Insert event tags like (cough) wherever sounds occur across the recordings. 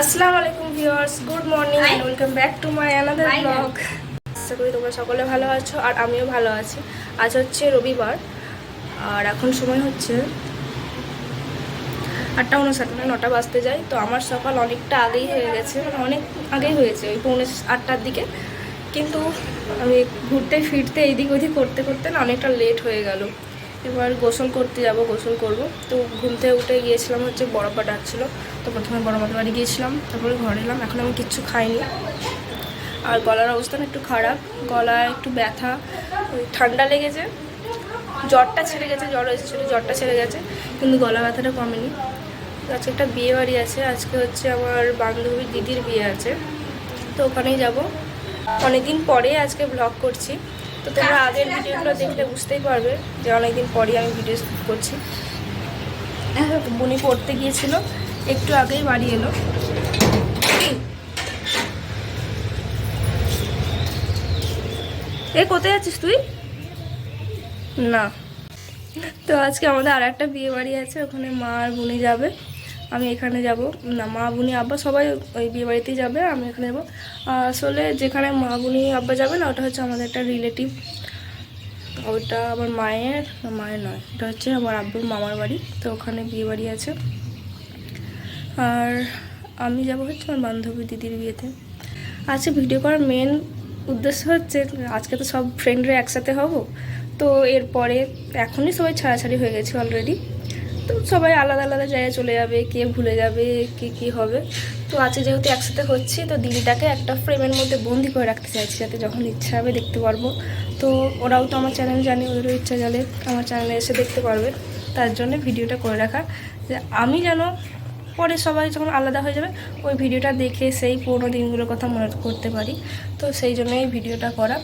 আসসালামু আলাইকুম viewers good morning and welcome back to my another blog আশা করি তোমরা সকলে ভালো আছো আর আমিও ভালো আছি। আজ হচ্ছে রবিবার আর এখন সময় হচ্ছে আটটা উনষাট মানে নটা বাজতে যায়। তো আমার সকাল অনেকটা আগেই হয়ে গেছে মানে অনেক আগেই হয়েছে ওই পৌনে আটটার দিকে। কিন্তু আমি ঘুরতে ফিরতে এইদিক ওইদিক করতে করতে না অনেকটা লেট হয়ে গেল। এবার গোসল করতে যাব, গোসল করব। তো ঘুম থেকে উঠে গিয়েছিলাম হচ্ছে বড়পা ডাকছিল। তো প্রথমে বড় মাদের বাড়ি গিয়েছিলাম, তারপরে ঘরে এলাম। এখন আমি কিচ্ছু খাইনি। আর গলার অবস্থান একটু খারাপ। গলায় একটু ব্যথা ঠান্ডা লেগেছে। জ্বরটা ছেড়ে গেছে, জ্বর এসেছিল, জ্বরটা ছেড়ে গেছে, কিন্তু গলা ব্যথাটা কমেনি। আজকে একটা বিয়ে বাড়ি আছে, আজকে হচ্ছে আমার বান্ধবীর দিদির বিয়ে আছে। তো ওখানেই যাব। অনেকদিন পরে আজকে ব্লগ করছি। তো তোমরা আগের ভিডিওগুলো দেখলে বুঝতেই পারবে যে অনেকদিন পরই আমি ভিডিও করছি। বুনি পড়তে গিয়েছিল, একটু আগেই বাড়ি এলো। এ, কোথায় আছিস তুই? না। তো আজকে আমাদের আর একটা বিয়ে বাড়ি আছে, ওখানে মা আর বুনি যাবে। আমি এখানে যাব। না, মা, বুনি, আব্বা সবাই ওই বিয়েবাড়িতেই যাবে, আমি এখানে যাব। আসলে যেখানে মা, বুনি, আব্বা যাবে না, ওটা হচ্ছে আমাদের একটা রিলেটিভ ওটা আমার মায়ের মায়ের নয় এটা হচ্ছে আমার আব্বুর মামার বাড়ি, তো ওখানে বিয়ে বাড়ি আছে। আর আমি যাব হচ্ছে আমার বান্ধবী দিদির বিয়েতে। আজকে ভিডিও করার মেন উদ্দেশ্য হচ্ছে, আজকে তো সব ফ্রেন্ডরা একসাথে হব, তো এরপরে এখনই সবাই ছাড়াছাড়ি হয়ে গেছে অলরেডি তো সবাই আলাদা আলাদা জায়গায় চলে যাবে, কে ভুলে যাবে, কে কী হবে। তো আজকে যেহেতু একসাথে হচ্ছি, তো দিদিটাকে একটা ফ্রেমের মধ্যে বন্দি করে রাখতে চাইছি, যাতে যখন ইচ্ছা হবে দেখতে পারব। তো ওরাও তো আমার চ্যানেল জানে, ওদেরও ইচ্ছা জানে, আমার চ্যানেলে এসে দেখতে পারবে। তার জন্য ভিডিওটা করে রাখা, যে আমি যেন পরে সবাই যখন আলাদা হয়ে যাবে, ওই ভিডিওটা দেখে সেই পুরোনো দিনগুলোর কথা মনে করতে পারি। তো সেই জন্যই ভিডিওটা করা।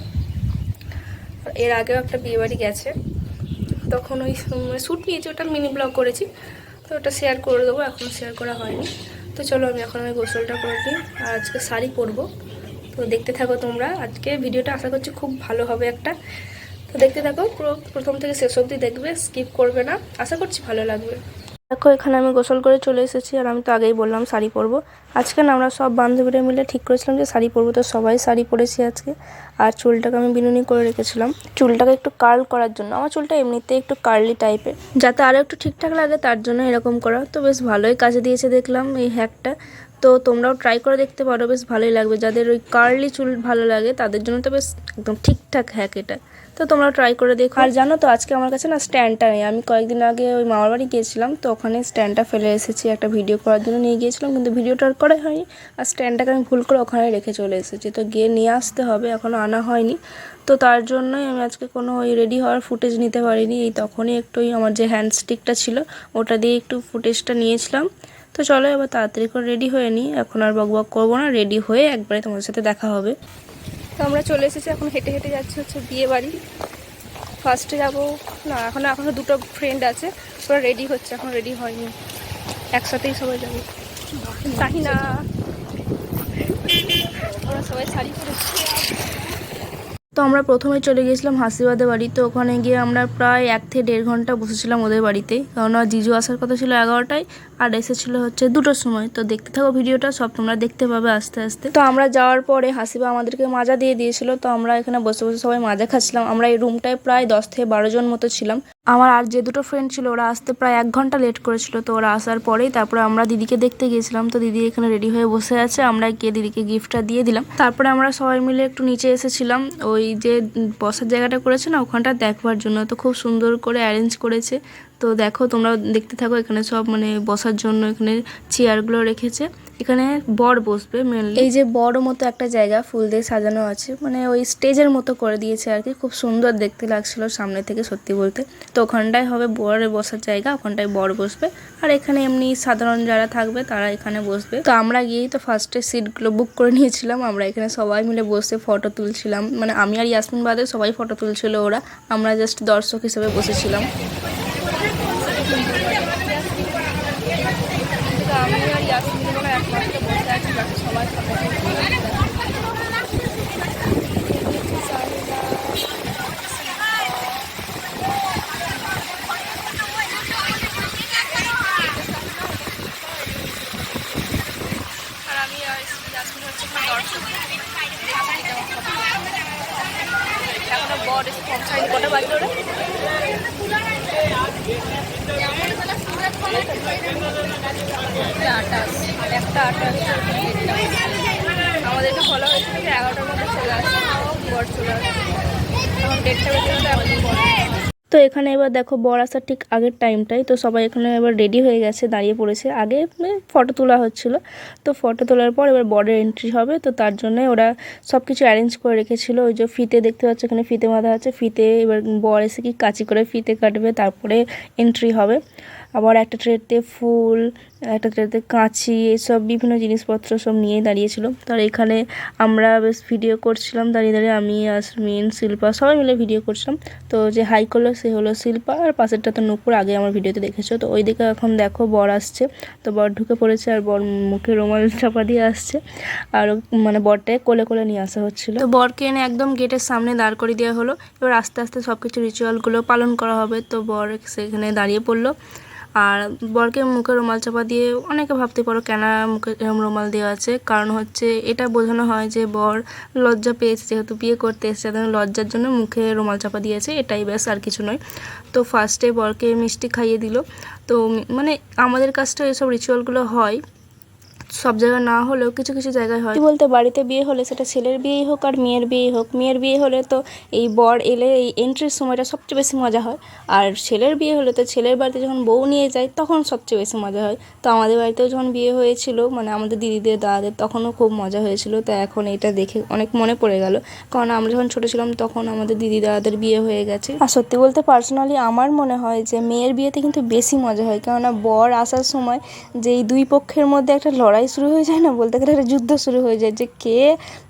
এর আগেও একটা বিয়েবাড়ি গেছে। তখন ওই স্যুট নিয়েছি ওটা মিনি ব্লগ করেছি, তো ওটা শেয়ার করে দেবো, এখন শেয়ার করা হয়নি। তো চলো আমি এখন আমি গোসলটা করে নিই, আর আজকে শাড়ি পরবো। তো দেখতে থাকো তোমরা, আজকে ভিডিওটা আশা করছি খুব ভালো হবে একটা। তো দেখতে থাকো, পুরো প্রথম থেকে শেষ অবধি দেখবে স্কিপ করবে না। আশা করছি ভালো লাগবে। দেখো, এখানে আমি গোসল করে চলে এসেছি আর আমি তো আগেই বললাম শাড়ি পরবো। আজকে না আমরা সব বান্ধবীরা মিলে ঠিক করেছিলাম যে শাড়ি পরবো, তো সবাই শাড়ি পরেছি আজকে। আর চুলটাকে আমি বিনুনি করে রেখেছিলাম। চুলটাকে একটু কার্ল করার জন্য। আমার চুলটা এমনিতে একটু কার্লি টাইপের। যাতে আরও একটু ঠিকঠাক লাগে, তার জন্য এরকম করা। তো বেশ ভালোই কাজে দিয়েছে দেখলাম এই হ্যাকটা। তো তোমরাও ট্রাই করে দেখতে পারো, বেশ ভালোই লাগবে। যাদের ওই কার্লি চুল ভালো লাগে, তাদের জন্য তো বেশ একদম ঠিকঠাক হ্যাক এটা। তো তোমরা ট্রাই করে দেখো। আর জানো তো, আজকে আমার কাছে না স্ট্যান্ডটা নেই। আমি কয়েকদিন আগে ওই মামার বাড়ি গিয়েছিলাম, তো ওখানে স্ট্যান্ডটা ফেলে এসেছি, একটা ভিডিও করার জন্য নিয়ে গিয়েছিলাম, কিন্তু ভিডিওটা আর করা হয়নি। আর স্ট্যান্ডটাকে আমি ভুল করে ওখানে রেখে চলে এসেছি। তো গিয়ে নিয়ে আসতে হবে এখনও আনা হয়নি। তো তার জন্যই আমি আজকে কোনো ওই রেডি হওয়ার ফুটেজ নিতে পারিনি। এই তখনই একটু ওই আমার যে হ্যান্ড স্টিকটা ছিল, ওটা দিয়ে একটু ফুটেজটা নিয়েছিলাম। তো চলো এবার তাড়াতাড়ি করে রেডি হয়ে নিই। এখন আর বক বক করব না রেডি হয়ে একবারে তোমার সাথে দেখা হবে। তো আমরা চলে এসেছি, এখন হেঁটে হেঁটে যাচ্ছি হচ্ছে বিয়ে বাড়ি। ফার্স্টে যাব, না, এখন এখনও দুটো ফ্রেন্ড আছে, ওরা রেডি হচ্ছে, এখন রেডি হয়নি। একসাথেই সবাই যাব। না ওরা সবাই শাড়ি পরেছে। তো আমরা প্রথমে চলে গিয়েছিলাম হাসিবাদের বাড়ি, তো ওখানে গিয়ে আমরা প্রায় এক থেকে দেড় ঘণ্টা বসেছিলাম ওদের বাড়িতে। কারণ জিজু আসার কথা ছিল এগারোটায় আর এসেছিল হচ্ছে দুটোর সময়। তো দেখতে থাকো ভিডিওটা, সব তোমরা দেখতে পাবে আস্তে আস্তে। তো আমরা যাওয়ার পরে হাসিবা আমাদেরকে মাজা দিয়ে দিয়েছিল, তো আমরা এখানে বসে বসে সবাই মাজা খাচ্ছিলাম। আমরা এই রুমটায় প্রায় দশ থেকে বারো জন মতো ছিলাম। আমার আর যে দুটো ফ্রেন্ড ছিল, ওরা আসতে প্রায় এক ঘণ্টা লেট করেছিল, তো ওরা আসার পরেই তারপরে আমরা দিদিকে দেখতে গিয়েছিলাম। তো দিদি এখানে রেডি হয়ে বসে আছে, আমরা গিয়ে দিদিকে গিফটটা দিয়ে দিলাম। তারপরে আমরা সবাই মিলে একটু নিচে এসেছিলাম। ওই যে বসার জায়গাটা করেছে না, ওখানটা দেখবার জন্য। তো খুব সুন্দর করে অ্যারেঞ্জ করেছে। তো দেখো, তোমরা দেখতে থাকো, এখানে সব মানে বসার জন্য এখানে চেয়ারগুলো রেখেছে। এখানে বর বসবে মেনলি এই যে বড় মতো একটা জায়গা, ফুল দিয়ে সাজানো আছে মানে ওই স্টেজের মতো করে দিয়েছে আর কি। খুব সুন্দর দেখতে লাগছিল সামনে থেকে সত্যি বলতে। তো ওখানটায় হবে বরের বসার জায়গা, ওখানটায় বর বসবে। আর এখানে এমনি সাধারণ যারা থাকবে, তারা এখানে বসবে। তো আমরা গিয়েই তো ফার্স্টে সিটগুলো বুক করে নিয়েছিলাম। আমরা এখানে সবাই মিলে বসে ফটো তুলছিলাম। মানে আমি আর ইয়াসমিন বাদে সবাই ফটো তুলছিল ওরা। আমরা জাস্ট দর্শক হিসেবে বসেছিলাম। Thank you. তো এখানে এবার দেখো বর আসার ঠিক আগের টাইমটাই তো সবাই এখানে এবার রেডি হয়ে গেছে, দাঁড়িয়ে পড়েছে। আগে ফটো তোলা হচ্ছিল। তো ফটো তোলার পর এবার বরের এন্ট্রি হবে। তো তার জন্য ওরা সব কিছু অ্যারেঞ্জ করে রেখেছিল। ওই যে ফিতে দেখতে পাচ্ছ, এখানে ফিতে বাঁধা আছে। ফিতে এবার বর এসে কি কাচি করে ফিতে কাটবে, তারপরে এন্ট্রি হবে। আবার একটা ট্রেতে ফুল একটা ট্রেতে কাঁচি, এসব বিভিন্ন জিনিসপত্র সব নিয়ে দাঁড়িয়েছিল। তার এখানে আমরা বেশ ভিডিও করছিলাম, দাঁড়িয়ে দাঁড়িয়ে আমি, আসমিন, শিল্পা, সবাই মিলে ভিডিও করছিলাম। তো যে হাই করল সে হলো শিল্পা, আর পাশেরটা তো নুপুর, আগে আমার ভিডিওতে দেখেছ। তো ওই দিকে এখন দেখো বর আসছে। তো বর ঢুকে পড়েছে আর বর মুখে রুমাল (laughs) চাপা দিয়ে আসছে। আর মানে বরটাকে কোলে কোলে নিয়ে আসা হচ্ছিল। তো বরকে এনে একদম গেটের সামনে দাঁড় করে দেওয়া হলো। এবার আস্তে আস্তে সব কিছু রিচুয়ালগুলো পালন করা হবে। তো বর সেখানে দাঁড়িয়ে পড়ল। আর বরকে মুখে রুমাল চাপা দিয়ে অনেকে ভাবতে পারো কেন মুখে রুমাল দেওয়া আছে। কারণ হচ্ছে এটা বোঝানো হয় যে বর লজ্জা পেয়েছে, যেহেতু বিয়ে করতে এসেছে তাদের লজ্জার জন্য মুখে রুমাল চাপা দিয়েছে। এটাই ব্যাস আর কিছু নয়। তো ফার্স্টে বরকে মিষ্টি খাইয়ে দিল। তো মানে আমাদের কাছটা এসব রিচুয়ালগুলো হয়। সব জায়গায় না হলেও কিছু কিছু জায়গায় হয়। বলতে, বাড়িতে বিয়ে হলে সেটা ছেলের বিয়েই হোক আর মেয়ের বিয়েই হোক। মেয়ের বিয়ে হলে তো এই বর এলে এই এন্ট্রির সময়টা সবচেয়ে বেশি মজা হয়। আর ছেলের বিয়ে হলে তো ছেলের বাড়িতে যখন বউ নিয়ে যায় তখন সবচেয়ে বেশি মজা হয়। তো আমাদের বাড়িতেও যখন বিয়ে হয়েছিল মানে আমাদের দিদিদের, দাদাদের, তখনও খুব মজা হয়েছিল। তো এখন এটা দেখে অনেক মনে পড়ে গেল। কারণ আমরা যখন ছোটো ছিলাম তখন আমাদের দিদি, দাদাদের বিয়ে হয়ে গেছে। আর সত্যি বলতে পার্সোনালি আমার মনে হয় যে মেয়ের বিয়েতে কিন্তু বেশি মজা হয়। কেননা বর আসার সময় যে এই দুই পক্ষের মধ্যে একটা লড়াই শুরু হয়ে যায় না? বলতে গেলে একটা যুদ্ধ শুরু হয়ে যায় যে কে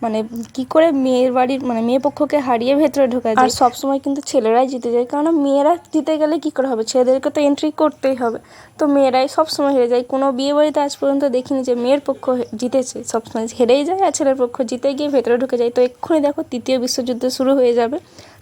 মানে কি করে মেয়ের বাড়ির মানে মেয়ে পক্ষকে হারিয়ে ভেতরে ঢোকা যায়। আর সবসময় কিন্তু ছেলেরাই জিতে যায়। কারণ মেয়েরা জিতে গেলে কি করে হবে? ছেলেদেরকে তো এন্ট্রি করতেই হবে। তো মেয়েরাই সবসময় হেরে যায়। কোনো বিয়ে বাড়িতে আজ পর্যন্ত দেখিনি যে মেয়ের পক্ষ জিতেছে। সবসময় হেরেই যায় আর ছেলের পক্ষ জিতে গিয়ে ভেতরে ঢুকে যায়। তো এক্ষুনি দেখো তৃতীয় বিশ্বযুদ্ধ শুরু হয়ে যাবে।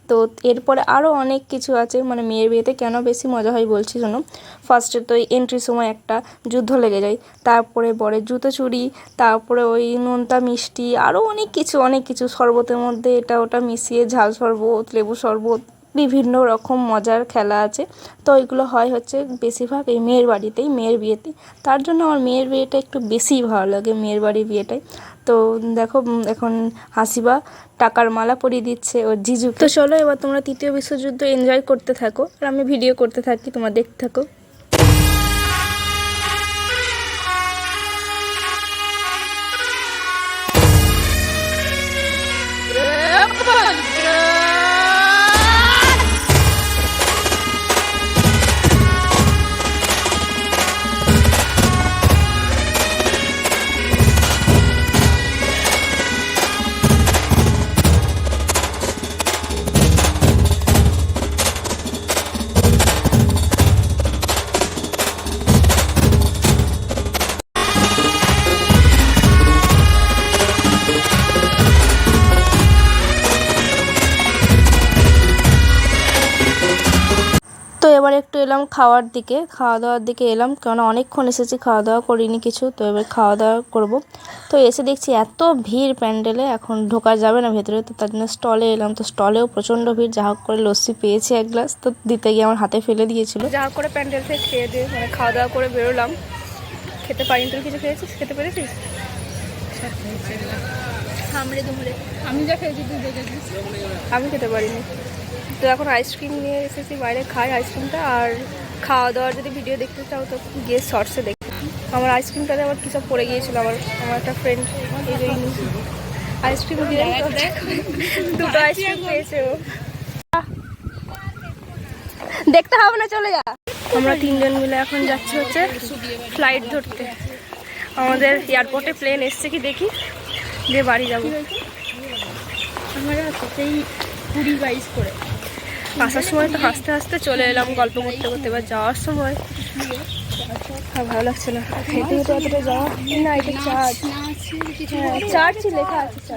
তো এরপরে আরও অনেক কিছু আছে মানে মেয়ের বিয়েতে কেন বেশি মজা হয় বলছি শোনো। ফার্স্টে তো এই এন্ট্রির সময় একটা যুদ্ধ লেগে যায়, তারপরে বরের জুতো চুরি, তারপরে ওই নোনতা মিষ্টি আরও অনেক কিছু অনেক কিছু, শরবতের মধ্যে এটা ওটা মিশিয়ে ঝাল শরবত লেবু শরবত, বিভিন্ন রকম মজার খেলা আছে। তো ওইগুলো হয় হচ্ছে বেশিরভাগ এই মেয়ের বাড়িতেই, মেয়ের বিয়েতে। তার জন্য আমার মেয়ের বিয়েটা একটু বেশিই ভালো লাগে, মেয়ের বাড়ির বিয়েটাই। তো দেখো এখন হাসিবা টাকার মালা পরিয়ে দিচ্ছে ও জিজু। তো চলো এবার তোমরা তৃতীয় বিশ্বযুদ্ধ এনজয় করতে থাকো, আর আমি ভিডিও করতে থাকি, তোমরা দেখতে থাকো। এলাম খাওয়ার দিকে খাওয়া দাওয়ার দিকে এলাম কারণ অনেকক্ষণ এসেছি খাওয়া দাওয়া করিনি কিছু তো এবার খাওয়া দাওয়া করব। তো এসে দেখছি এত ভিড় প্যান্ডেলে এখন ঢোকা যাবে না ভেতরে তো তার জন্য স্টলে এলাম। তো স্টলেও প্রচণ্ড ভিড় যা হোক করে লস্যি পেয়েছি এক গ্লাস তো দিতে গিয়ে আমার হাতে ফেলে দিয়েছিল। যা হোক করে প্যান্ডেল থেকে খেয়ে দিয়ে মানে খাওয়া দাওয়া করে বেরোলাম। খেতে পারিনি তুই কিছু খেয়েছিস? খেতে পেরেছিস? হামড়ে দুমড়ে। আমি যা খেয়েছি তুই দেখেছিস আমি খেতে পারিনি। তো এখন আইসক্রিম নিয়ে এসেছি, বাইরে খাই আইসক্রিমটা আর খাওয়া দাওয়ার যদি ভিডিও দেখতে চাও তো গিয়ে শর্টসে দেখতে আমার আইসক্রিমটাতে আবার কী সব পড়ে গিয়েছিল, আমার আমার একটা ফ্রেন্ড আইসক্রিম দিয়ে দুটো আইসক্রিম পেয়েছে ও। দেখতে হবে না, চলে যা। আমরা তিনজন মিলে এখন যাচ্ছি হচ্ছে ফ্লাইট ধরতে। আমাদের এয়ারপোর্টে প্লেন এসছে কি দেখি, দিয়ে বাড়ি যাব। আমার হাতেই কুড়ি বাইশ করে। আসার সময় তো হাসতে হাসতে চলে এলাম, গল্প করতে করতে। এবার যাওয়ার সময়। আর ভালো লাগছে না। হেঁটে হেঁটে অতটা যাওয়া না, এটা চার্জ হ্যাঁ লেখা আছে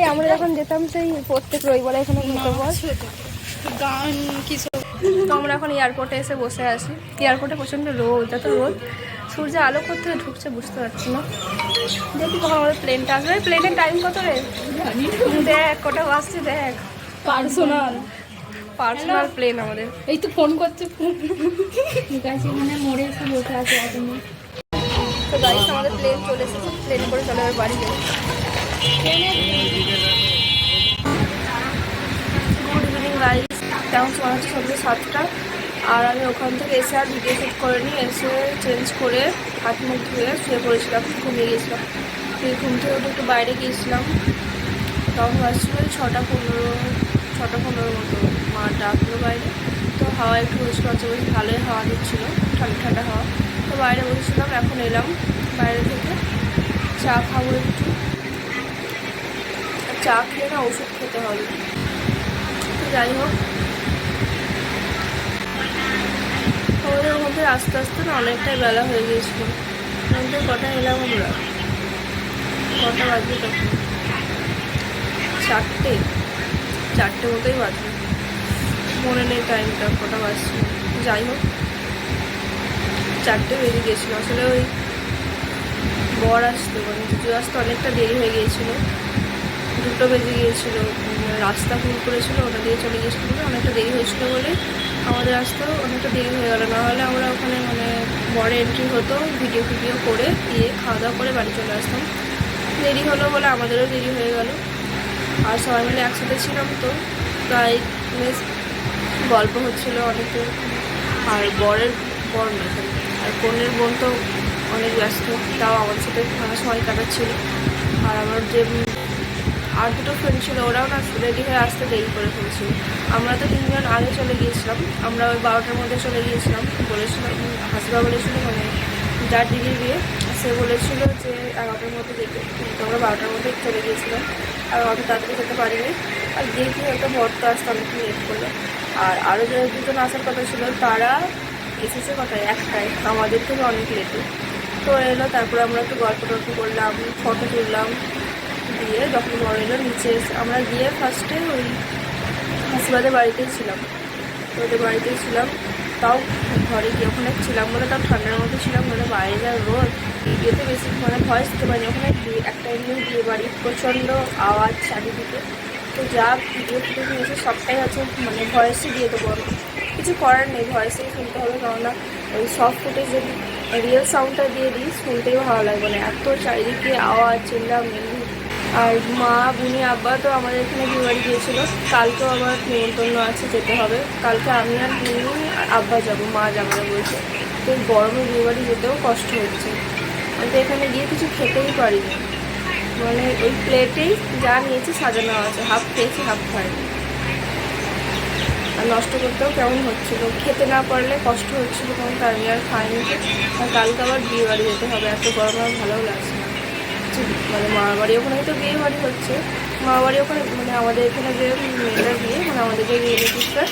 এই আমরা যখন যেতাম সেই প্রত্যেক রবিবার এখানে গান কি তো আমরা এখন এয়ারপোর্টে এসে বসে আছি। এয়ারপোর্টে প্রচণ্ড রোদ, এত রোদ। সূর্য আলো করতে ঢুকছে বুঝতে পারছি না। দেখি কখন আমাদের প্লেনটা আসবে। প্লেনের টাইম কত রে? দেখ, কটা বাজছে, দেখ। পার্সোনাল পার্সোনাল প্লেন আমাদের। এই তো ফোন করছে। ঠিক আছে মানে মোড়ে এসে বসে আছে এখন। তো গাড়িতে আমাদের প্লেন চলে এসেছে। প্লেন করে চলে এবার বাড়ি যাবে। গুড ইভিনিং গাইস তেমন সময় হচ্ছে সন্ধ্যে সাতটা। আর আমি ওখান থেকে এসে আর ভিডিও শ্যুট করে নিই এসে চেঞ্জ করে হাত মুখ ধুয়ে শুয়ে পড়েছিলাম ঘুমিয়ে গেছিলাম। ঘুম থেকে উঠে একটু বাইরে গিয়েছিলাম। তখন ওই ছটা পনেরো ছটা পনেরো মতো মা ডাকলো বাইরে। তো হাওয়া একটু বসে আছে বেশ ভালোই হাওয়া দিচ্ছিল, ঠান্ডা ঠান্ডা হাওয়া। তো বাইরে বসেছিলাম, এখন এলাম বাইরে থেকে। চা খাব একটু। চা খেয়ে না ওষুধ খেতে হবে। তো যাই হোক। আমাদের মধ্যে আস্তে আস্তে না অনেকটাই বেলা হয়ে গিয়েছিল। মধ্যে কটা এলাম আমরা। কটা বাজবে তখন? চারটে। চারটে মতোই বাজবে মনে নেই টাইমটা কটা বাজছে। যাই হোক চারটে বেরিয়ে গিয়েছিল আসলে ওই বর আসতো মানে জুজু আসতে অনেকটা দেরি হয়ে গিয়েছিল। দুটো বেজে গিয়েছিল উম, রাস্তা ভুল করেছিল ওটা দিয়ে চলে গিয়েছিল অনেকটা দেরি হয়েছিল বলে আমাদের আসতেও অনেকটা দেরি হয়ে গেল। নাহলে আমরা ওখানে মানে বড় এন্ট্রি হতো ভিডিও ফিডিও করে দিয়ে খাওয়া দাওয়া করে বাড়ি চলে আসতাম। দেরি হলো বলে আমাদেরও দেরি হয়ে গেল। আর সবাই মিলে একসাথে ছিলাম তো প্রায় বেশ গল্প হচ্ছিল অনেকে। আর বরের বর না, আর বোনের বোন তো অনেক ব্যস্ত, তাও আমার সাথে সময় কাটাচ্ছিল। আর আমার যে আর দুটো ফ্রেন্ড ছিল, ওরাও না রেডি হয়ে আসতে দেরি করে ফেলছিল। আমরা তো তিনজন আগে চলে গিয়েছিলাম, আমরা ওই বারোটার মধ্যে চলে গিয়েছিলাম, বলেছিলাম হাসিবা বলেছিল মানে যার দিদির বিয়ে সে বলেছিল যে এগারোটার মধ্যে যেতে কিন্তু আমরা বারোটার মধ্যে চলে গিয়েছিলাম আর অত তাড়াতাড়ি যেতে পারিনি। আর গিয়ে কি একটা ভর্ত আসতে অনেক লেট করল। আর আরও যে দুজন আসার কথা ছিল, তারা এসেছে কথায়? একটাই। আমাদের থেকে অনেক লেটে। তো এলো, তারপরে আমরা একটু গল্প টল্প করলাম, ফটো তুললাম। দিয়ে যখন বড় এলো, নিচে আমরা গিয়ে ফার্স্টে ওই হাসিবাদের বাড়িতেই ছিলাম। ওদের বাড়িতেই ছিলাম। তাও ঘরে গিয়ে ওখানে ছিলাম বলে, তাও ঠান্ডার মধ্যে ছিলাম বলে, বাইরে যা রোদ। বিয়েতে বেশি মানে ভয়েস দিতে পারিনি। ওখানে একটা এমনি বিয়ে বাড়ি, প্রচণ্ড আওয়াজ চারিদিকে। তো যা ভিডিও ফুটে নিয়েছে সবটাই হচ্ছে মানে ভয়েসই দিয়ে দেবো। আমি কিছু করার নেই ভয়েসেই শুনতে হবে, কেননা ওই সফট ফুটেজ যদি রিয়েল সাউন্ডটা দিয়ে দিই শুনতেই ভালো লাগবে না। এত চারিদিকে আওয়াজ চিল্লা মিল্লি আর মা, বুনি, আব্বা তো আমাদের এখানে বিয়ে বাড়ি গিয়েছিল। কালকেও আমার নিমন্ত্রণ আছে, যেতে হবে। কালকে আমি আর বুনি আর আব্বা যাব, মা যাবে বলছে। তো গরমে বিয়ে বাড়ি যেতেও কষ্ট হচ্ছে। আমি তো এখানে গিয়ে কিছু খেতেই পারিনি। মানে ওই প্লেটেই যা নিয়েছি সাজানো আছে, হাফ খেয়েছি, হাফ খাইনি। আর নষ্ট করতেও কেমন হচ্ছিল খেতে না পারলে কষ্ট হচ্ছিল কারণ তার আমি আর খাইনি। আর কালকে আবার বিয়ে বাড়ি যেতে হবে, এত গরম আর ভালোও লাগছে যে- মানে মামার বাড়ি ওখানে তো বিয়ে বাড়ি হচ্ছে। মামার বাড়ি ওখানে মানে আমাদের এখানে যে মেয়েটার বিয়ে মানে আমাদের যে রিলেটিভসটা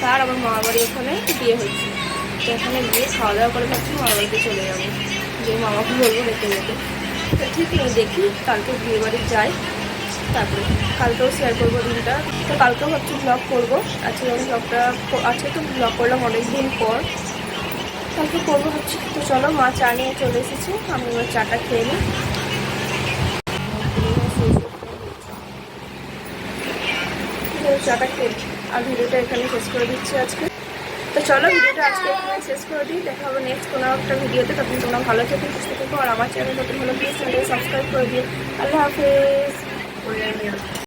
তার আমার মামার বাড়ি ওখানে বিয়ে হচ্ছে। তো এখানে গিয়ে খাওয়া দাওয়া করে ভাবছি মামার বাড়িতে চলে যাব। যে মামাকে বলব রেখে যেতে তো ঠিক দেখি কালকে বিয়ে বাড়ি যাই, তারপরে কালকেও শেয়ার করব দিনটা। তো কালকেও ভাবছি ব্লগ করব। আজকে আমি ব্লগটা আজকে তো ব্লগ করলাম অনেক দিন পর। কালকে করব ভাবছি। তো চলো মা চা নিয়ে চলে এসেছি, আমি এবার চাটা খেয়ে নিই। চাটা খেয়ে আর ভিডিওটা এখানে শেষ করে দিচ্ছি আজকে। তো চলো ভিডিওটা আজকে এখানে শেষ করে দিই। দেখা হবে নেক্সট কোনো একটা ভিডিওতে। তখন তোমরা ভালো থেকো, সুস্থ থেকো, আর আমার চ্যানেল নতুন হলো প্লিজ চ্যানেল সাবস্ক্রাইব করে দিও। আল্লাহ হাফেজ।